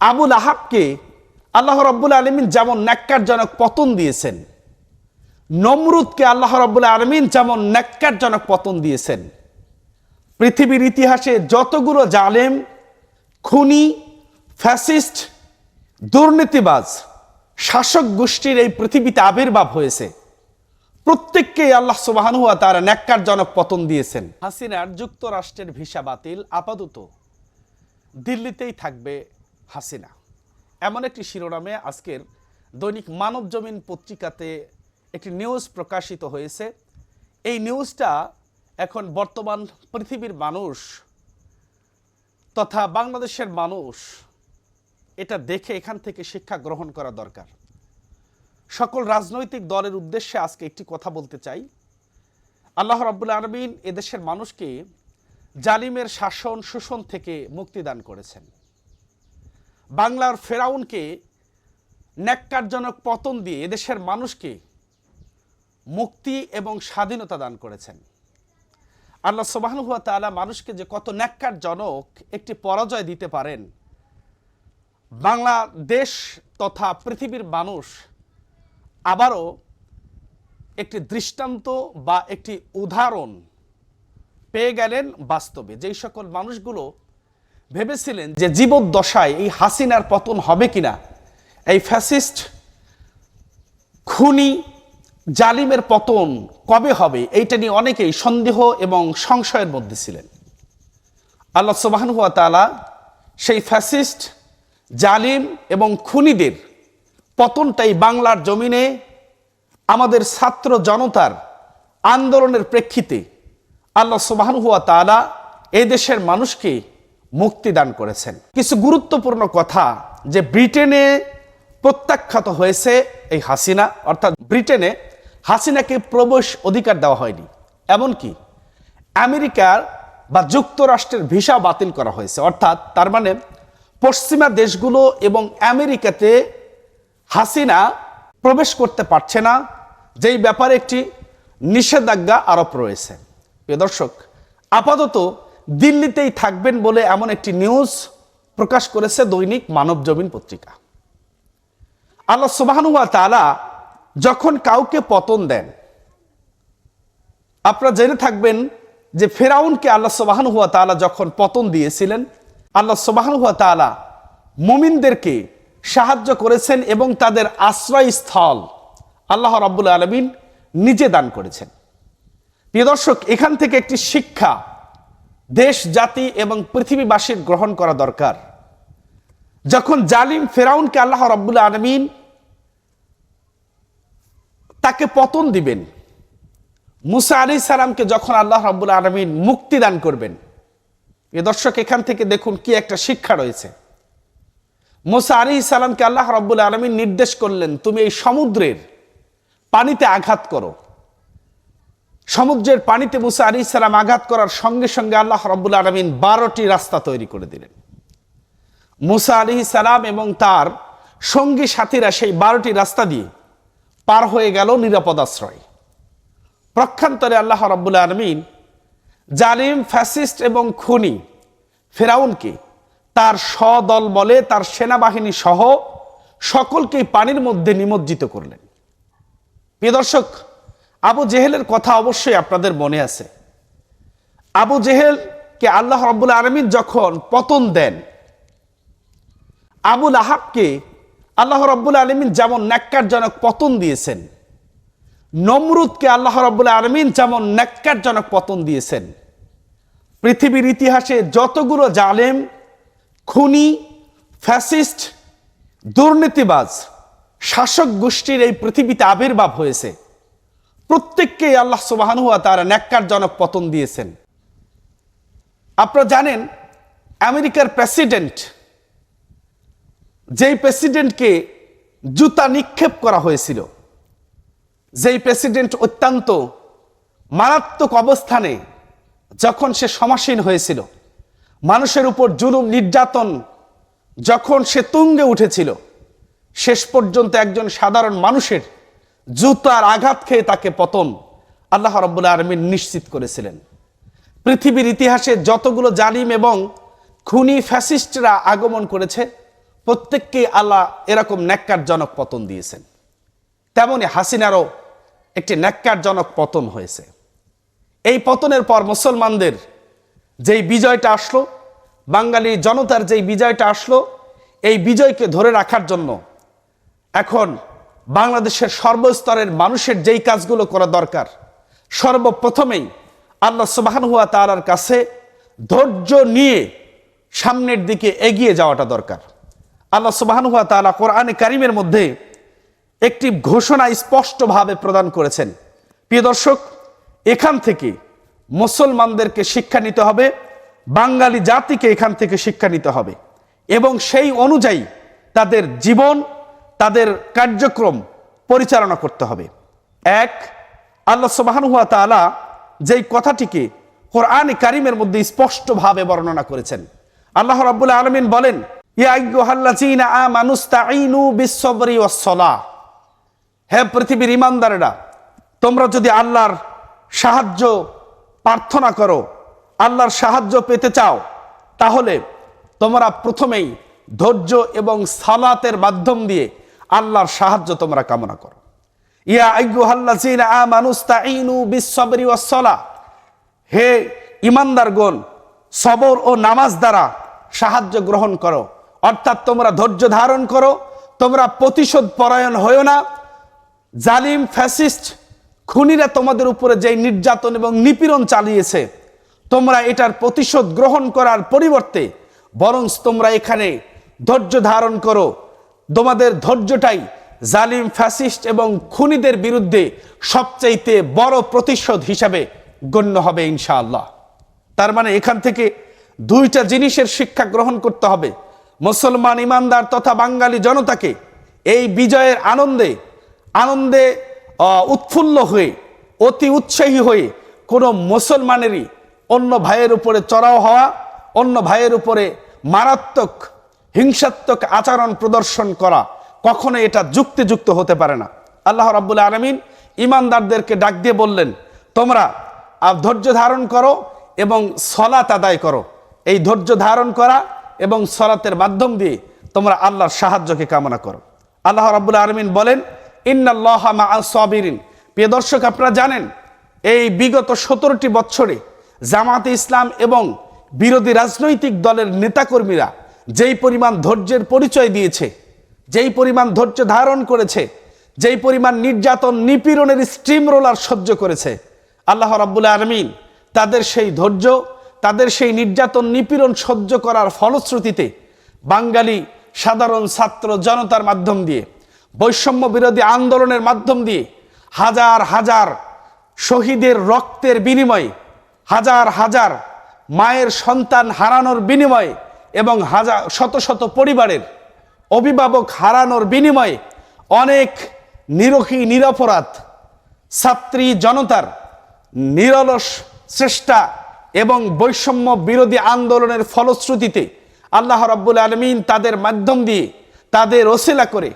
আবুল আহাবকে আল্লাহ রব্বুল আলমিন যেমন ন্যাক্কারজনক পতন দিয়েছেন, নমরুদকে আল্লাহ রব্বুল আলমিন যেমন ন্যাক্কারজনক পতন দিয়েছেন, পৃথিবীর ইতিহাসে যতগুলো জালেম, খুনি, ফ্যাসিস্ট, দুর্নীতিবাজ, শাসক গোষ্ঠীর এই পৃথিবীতে আবির্ভাব হয়েছে, প্রত্যেককেই আল্লাহ সুবাহানুয়া তারা ন্যাক্কারজনক পতন দিয়েছেন। হাসিনার যুক্তরাষ্ট্রের ভিসা বাতিল আপাতত দিল্লিতেই থাকবে হাসিনা। এমন একটি শিরোনামে আজকের দৈনিক মানব জমিন পত্রিকাতে একটি নিউজ প্রকাশিত হয়েছে। এই নিউজটা এখন বর্তমান পৃথিবীর মানুষ তথা বাংলাদেশের মানুষ এটা দেখে এখান থেকে শিক্ষা গ্রহণ করা দরকার। সকল রাজনৈতিক দলের উদ্দেশ্যে আজকে একটি কথা বলতে চাই। আল্লাহ রাব্বুল আলমিন এদেশের মানুষকে জালিমের শাসন শোষণ থেকে মুক্তিদান করেছেন। বাংলার ফেরাউনকে ন্যাক্কারজনক পতন দিয়ে এদেশের মানুষকে মুক্তি এবং স্বাধীনতা দান করেছেন। আল্লাহ সুবাহানুয়া তাআলা মানুষকে যে কত ন্যাক্কারজনক একটি পরাজয় দিতে পারেন, বাংলাদেশ তথা পৃথিবীর মানুষ আবারও একটি দৃষ্টান্ত বা একটি উদাহরণ পেয়ে গেলেন বাস্তবে। যেই সকল মানুষগুলো ভেবেছিলেন যে জীবদ্দশায় এই হাসিনার পতন হবে কিনা? এই ফ্যাসিস্ট খুনি জালিমের পতন কবে হবে? এইটা নিয়ে অনেকেই সন্দেহ এবং সংশয়ের মধ্যে ছিলেন। আল্লাহ সুবাহানুয়া তালা সেই ফ্যাসিস্ট, জালিম এবং খুনিদের পতনটাই বাংলার জমিনে আমাদের ছাত্র জনতার আন্দোলনের প্রেক্ষিতে আল্লাহ সুবাহানুয়া তালা এ দেশের মানুষকে মুক্তি দান করেছেন। কিছু গুরুত্বপূর্ণ কথা যে ব্রিটেনে প্রত্যাখ্যাত হয়েছে এই হাসিনা, অর্থাৎ ব্রিটেনে হাসিনাকে প্রবেশ অধিকার দেওয়া হয়নি। এমনকি আমেরিকার বা যুক্তরাষ্ট্রের ভিসা বাতিল করা হয়েছে। অর্থাৎ তার মানে পশ্চিমা দেশগুলো এবং আমেরিকাতে হাসিনা প্রবেশ করতে পারছে না, যেই ব্যাপারে একটি নিষেধাজ্ঞা আরোপ রয়েছে। প্রিয় দর্শক, আপাতত দিল্লিতেই থাকবেন বলে এমন একটি নিউজ প্রকাশ করেছে দৈনিক মানব জমিন পত্রিকা। আল্লাহ সুবাহানুয়া তালা যখন কাউকে পতন দেন, আপনারা জেনে থাকবেন যে ফেরাউনকে আল্লাহ সুবাহান হুয়া তালা যখন পতন দিয়েছিলেন, আল্লাহ সুবাহান হুয়া তালা মুমিনদেরকে সাহায্য করেছেন এবং তাদের আশ্রয়স্থল আল্লাহ রাব্বুল আলমিন নিজে দান করেছেন। প্রিয় দর্শক, এখান থেকে একটি শিক্ষা দেশ, জাতি এবং পৃথিবীবাসীর গ্রহণ করা দরকার। যখন জালিম ফেরাউনকে আল্লাহ রাব্বুল আলমিন তাকে পতন দিবেন, মুসা আলী সালামকে যখন আল্লাহ রাব্বুল আলমিন মুক্তি দান করবেন, এ দর্শক, এখান থেকে দেখুন কি একটা শিক্ষা রয়েছে। মুসা আলী সালামকে আল্লাহ রাব্বুল আলমিন নির্দেশ করলেন, তুমি এই সমুদ্রের পানিতে আঘাত করো। সমুদ্রের পানিতে মুসা আলী সালাম আঘাত করার সঙ্গে সঙ্গে আল্লাহ রাব্বুল আলমিন বারোটি রাস্তা তৈরি করে দিলেন। মুসা আলী সালাম এবং তার সঙ্গী সাথীরা সেই বারোটি রাস্তা দিয়ে পার হয়ে গেল নিরাপদ আশ্রয়। প্রক্ষান্তরে আল্লাহ রাব্বুল আলমিন জালিম, ফ্যাসিস্ট এবং খুনি ফেরাউনকে তার সদল বলে, তার সেনাবাহিনী সহ সকলকেই পানির মধ্যে নিমজ্জিত করলেন। প্রিয় দর্শক আবু জেহেলের কথা অবশ্যই আপনাদের মনে আছে। আবু জেহেলকে আল্লাহ রব্বুল আলমিন যখন পতন দেন আবুল আহাবকে আল্লাহ রব্বুল আলমিন যেমন ন্যাক্কারজনক পতন দিয়েছেন, নমরুদকে আল্লাহ রব্বুল আলমিন যেমন ন্যাক্কারজনক পতন দিয়েছেন, পৃথিবীর ইতিহাসে যতগুলো জালেম, খুনি, ফ্যাসিস্ট, দুর্নীতিবাজ, শাসক গোষ্ঠীর এই পৃথিবীতে আবির্ভাব হয়েছে। প্রত্যেককেই আল্লাহ সুবাহানুয়া তারা ন্যাক্কারজনক পতন দিয়েছেন। আপনারা জানেন, আমেরিকার প্রেসিডেন্ট, যেই প্রেসিডেন্টকে জুতা নিক্ষেপ করা হয়েছিল, যেই প্রেসিডেন্ট অত্যন্ত মারাত্মক অবস্থানে যখন সে সমাসীন হয়েছিল, মানুষের উপর জুলুম, নির্যাতন যখন সে তুঙ্গে উঠেছিল, শেষ পর্যন্ত একজন সাধারণ মানুষের জুতার আঘাত খেয়ে তাকে পতন আল্লাহ রব্বুল্লা আলমিন নিশ্চিত করেছিলেন। পৃথিবীর ইতিহাসে যতগুলো জালিম এবং খুনি ফ্যাসিস্টরা আগমন করেছে, প্রত্যেককেই আল্লাহ এরকম ন্যাক্কারজনক পতন দিয়েছেন। তেমনি হাসিনারও একটি ন্যাক্কারজনক পতন হয়েছে। এই পতনের পর মুসলমানদের যেই বিজয়টা আসলো, বাঙালি জনতার যেই বিজয়টা আসলো, এই বিজয়কে ধরে রাখার জন্য এখন বাংলাদেশের সর্বস্তরের মানুষের যেই কাজগুলো করা দরকার, সর্বপ্রথমেই আল্লাহ সুবাহান হুয়া তালার কাছে ধৈর্য নিয়ে সামনের দিকে এগিয়ে যাওয়াটা দরকার। আল্লাহ সুবাহান হুয়া তালা কোরআনে কারিমের মধ্যে একটি ঘোষণা স্পষ্টভাবে প্রদান করেছেন। প্রিয় দর্শক, এখান থেকে মুসলমানদেরকে শিক্ষা নিতে হবে, বাঙালি জাতিকে এখান থেকে শিক্ষা নিতে হবে এবং সেই অনুযায়ী তাদের জীবন তাদের কার্যক্রম পরিচালনা করতে হবে। এক, আল্লাহ সুবাহানুয়া তালা যেই কথাটিকে কোরআন কারিমের মধ্যে স্পষ্টভাবে বর্ণনা করেছেন। আল্লাহ রাব্বুল আলমিন বলেন হে পৃথিবীর ইমানদারেরা তোমরা যদি আল্লাহর সাহায্য প্রার্থনা করো, আল্লাহর সাহায্য পেতে চাও, তাহলে তোমরা প্রথমেই ধৈর্য এবং সালাতের মাধ্যম দিয়ে আল্লাহর সাহায্য তোমরা কামনা করো। ইয়া ইস্তাঈনু বিস-সাবরি ওয়াস-সালাহ হে সবর ও নামাজ দ্বারা সাহায্য গ্রহণ করো। অর্থাৎ তোমরা ধৈর্য ধারণ করো, তোমরা প্রতিশোধ পরায়ণ হয়েও না। জালিম, ফ্যাসিস্ট খুনিরা তোমাদের উপরে যেই নির্যাতন এবং নিপীড়ন চালিয়েছে, তোমরা এটার প্রতিশোধ গ্রহণ করার পরিবর্তে বরং তোমরা এখানে ধৈর্য ধারণ করো। তোমাদের ধৈর্যটাই জালিম ফ্যাসিস্ট এবং খুনিদের বিরুদ্ধে সবচাইতে বড় প্রতিশোধ হিসাবে গণ্য হবে ইনশাআল্লাহ। তার মানে এখান থেকে দুইটা জিনিসের শিক্ষা গ্রহণ করতে হবে। মুসলমান ইমানদার তথা বাঙালি জনতাকে এই বিজয়ের আনন্দে আনন্দে উৎফুল্ল হয়ে, অতি উৎসাহী হয়ে কোনো মুসলমানেরই অন্য ভাইয়ের উপরে চড়াও হওয়া, অন্য ভাইয়ের উপরে মারাত্মক হিংসাত্মক আচরণ প্রদর্শন করা কখনো এটা যুক্তিযুক্ত হতে পারে না। আল্লাহ রাব্বুল আলমিন ইমানদারদেরকে ডাক দিয়ে বললেন, তোমরা ধৈর্য ধারণ করো এবং সলাত আদায় করো। এই ধৈর্য ধারণ করা এবং সলাতের মাধ্যম দিয়ে তোমরা আল্লাহর সাহায্যকে কামনা করো। আল্লাহ রাব্বুল আলমিন বলেন, ইন্নাল্লাহ মা সাবিরিন। প্রিয় দর্শক, আপনারা জানেন, এই বিগত সতেরোটি বছরে জামাতে ইসলাম এবং বিরোধী রাজনৈতিক দলের নেতাকর্মীরা যেই পরিমাণ ধৈর্যের পরিচয় দিয়েছে, যেই পরিমাণ ধৈর্য ধারণ করেছে, যেই পরিমাণ নির্যাতন নিপীড়নের স্ট্রিম রোলার সহ্য করেছে, আল্লাহ রাব্বুল আলমিন তাদের সেই ধৈর্য, তাদের সেই নির্যাতন নিপীড়ন সহ্য করার ফলশ্রুতিতে বাঙালি সাধারণ ছাত্র জনতার মাধ্যম দিয়ে, বৈষম্য বিরোধী আন্দোলনের মাধ্যম দিয়ে হাজার হাজার শহীদের রক্তের বিনিময়ে, হাজার হাজার মায়ের সন্তান হারানোর বিনিময়ে এবং হাজার, শত শত পরিবারের অভিভাবক হারানোর বিনিময়ে অনেক নিরখী নিরপরাধ ছাত্রী জনতার নিরলস চেষ্টা এবং বৈষম্য বিরোধী আন্দোলনের ফলশ্রুতিতে আল্লাহ রাব্বুল আলমিন তাদের মাধ্যম দিয়ে তাদের ওসিলা করে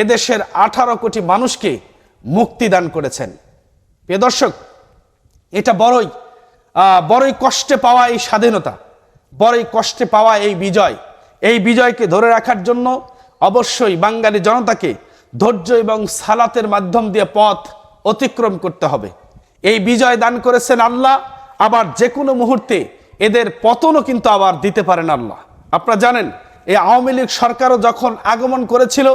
এদেশের আঠারো কোটি মানুষকে মুক্তি দান করেছেন। প্রিয় দর্শক, এটা বড়ই বড়ই কষ্টে পাওয়া এই স্বাধীনতা। বড়ই কষ্টে পাওয়া এই বিজয়। এই বিজয়কে ধরে রাখার জন্য অবশ্যই বাঙালি জনতাকে ধৈর্য এবং সালাতের মাধ্যম দিয়ে পথ অতিক্রম করতে হবে। এই বিজয় দান করেছেন আল্লাহ, আবার যে কোনো মুহূর্তে এদের পতনও কিন্তু আবার দিতে পারেন আল্লাহ। আপনারা জানেন, এই আওয়ামী লীগ সরকারও যখন আগমন করেছিল,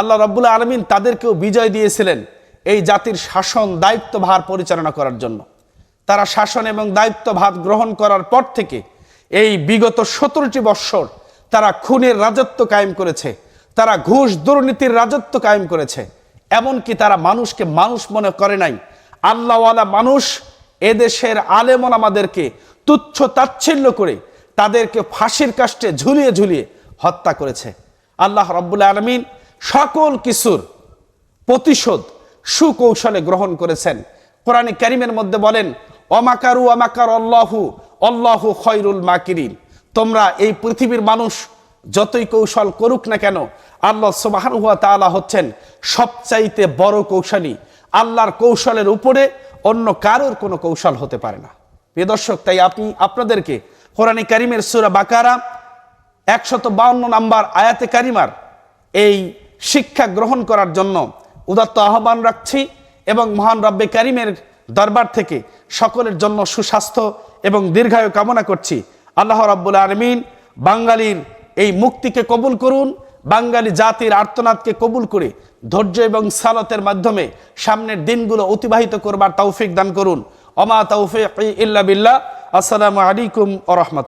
আল্লাহ রব্বুল্লাহ আলমিন তাদেরকেও বিজয় দিয়েছিলেন এই জাতির শাসন দায়িত্বভার পরিচালনা করার জন্য। তারা শাসন এবং দায়িত্বভার গ্রহণ করার পর থেকে এই বিগত সতেরোটি বৎসর তারা খুনের রাজত্ব কায়েম করেছে, তারা ঘুষ দুর্নীতির রাজত্ব কায়েম করেছে, এমনকি তারা মানুষকে মানুষ মনে করে নাই। আল্লাহওয়ালা মানুষ এদেশের আলেমন আমাদেরকে তুচ্ছ তাচ্ছিল্য করে তাদেরকে ফাঁসির কাষ্টে ঝুলিয়ে ঝুলিয়ে হত্যা করেছে। আল্লাহ রব্বুল আলমিন সকল কিছুর প্রতিশোধ, সুকৌশলে গ্রহণ করেছেন। কোরআনে কারিমের মধ্যে বলেন অমাকারু অমাকার অল্লাহু অল্লাহু খয়রুল মাকিরিন। তোমরা এই পৃথিবীর মানুষ, যতই কৌশল করুক না কেন, আল্লাহ সুবাহানুয়া তাআলা হচ্ছেন সবচাইতে বড় কৌশলী। আল্লাহর কৌশলের উপরে অন্য কারোর কোনো কৌশল হতে পারে না। প্রিয় তাই আপনি, আপনাদেরকে কোরআনে কারিমের সুরা বাকারা একশত বাউন্ন নাম্বার আয়াতে কারিমার এই শিক্ষা গ্রহণ করার জন্য উদাত্ত আহ্বান রাখছি এবং মহান রব্বে কারিমের দরবার থেকে সকলের জন্য সুস্বাস্থ্য এবং দীর্ঘায়ু কামনা করছি। আল্লাহ রাব্বুল আলমিন বাঙালির এই মুক্তিকে কবুল করুন, বাঙালি জাতির আর্তনাদকে কবুল করে ধৈর্য এবং সালতের মাধ্যমে সামনের দিনগুলো অতিবাহিত করবার তৌফিক দান করুন। অমা তৌফিক ইল্লা বিল্লাহ। আসসালামু আলাইকুম ও রহমত